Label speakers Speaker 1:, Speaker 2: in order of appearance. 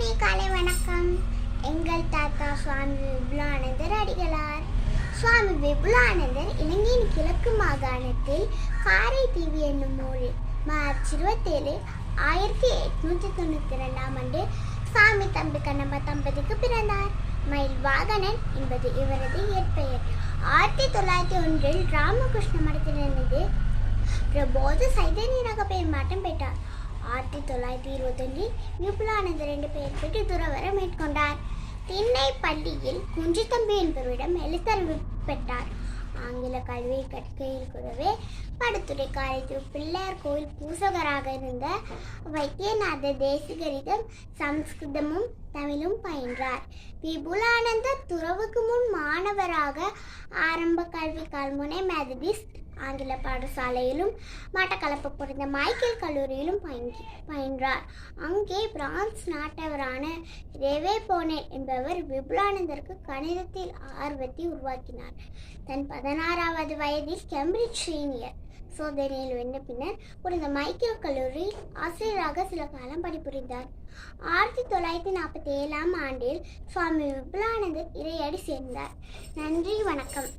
Speaker 1: இனி காலை வணக்கம். எங்கள் தாத்தா சுவாமி விபுலானந்தர் அடிகளார். சுவாமி விபுலானந்தர் இலங்கையின் கிழக்கு மாகாணத்தில் காரைதீவு என்னும் ஊரில் மார்ச் இருபத்தேழு ஆயிரத்தி எட்நூற்றி தொண்ணூற்றி ரெண்டாம் ஆண்டு சாமி தம்பி கண்ணம்ப தம்பதிக்கு பிறந்தார். மயில் வாகனன் என்பது இவரது இயற்பெயர். ஆயிரத்தி தொள்ளாயிரத்தி ஒன்றில் ராமகிருஷ்ண மடத்திலிருந்து பிரபோத சைதன்யனாக பெயர் மாற்றம் பெற்றார். ஆயிரத்தி தொள்ளாயிரத்தி இருபத்தொன்னில் விபுலானந்த ரெண்டு பேர் பெற்று துறவர மேற்கொண்டார். திண்ணை பள்ளியில் குஞ்சுத்தம்பி என்பவரிடம் எழுத்தறிவு பெற்றார். ஆங்கில கல்வியை கற்கையில் கூடவே படுத்துறை காலத்தில் பிள்ளையார் கோயில் பூசகராக இருந்த வைத்தியநாத தேசிகரிடம் சம்ஸ்கிருதமும் தமிழும் பயின்றார். விபுலானந்தர் துறவுக்கு முன் மாணவராக ஆரம்ப கல்வி கல்முனை மெதடிஸ்ட் ஆங்கில பாடசாலையிலும் மட்டக்களப்பு புரிந்த மைக்கேல் கல்லூரியிலும் பயின்றி பயின்றார். அங்கே பிரான்ஸ் நாட்டவரான ரெவே போனேட் என்பவர் விபுலானந்தருக்கு கணிதத்தில் ஆர்வத்தை உருவாக்கினார். தன் பதினாறாவது வயதில் கேம்பிரிட்ஜ் சீனியர் சோதனையில் வென்ற பின்னர் புரிந்த மைக்கேல் கல்லூரியில் ஆசிரியராக சில காலம் பணிபுரிந்தார். ஆயிரத்தி தொள்ளாயிரத்தி நாற்பத்தி ஏழாம் ஆண்டில் சுவாமி விபுலானந்தர் இறையடி சேர்ந்தார். நன்றி வணக்கம்.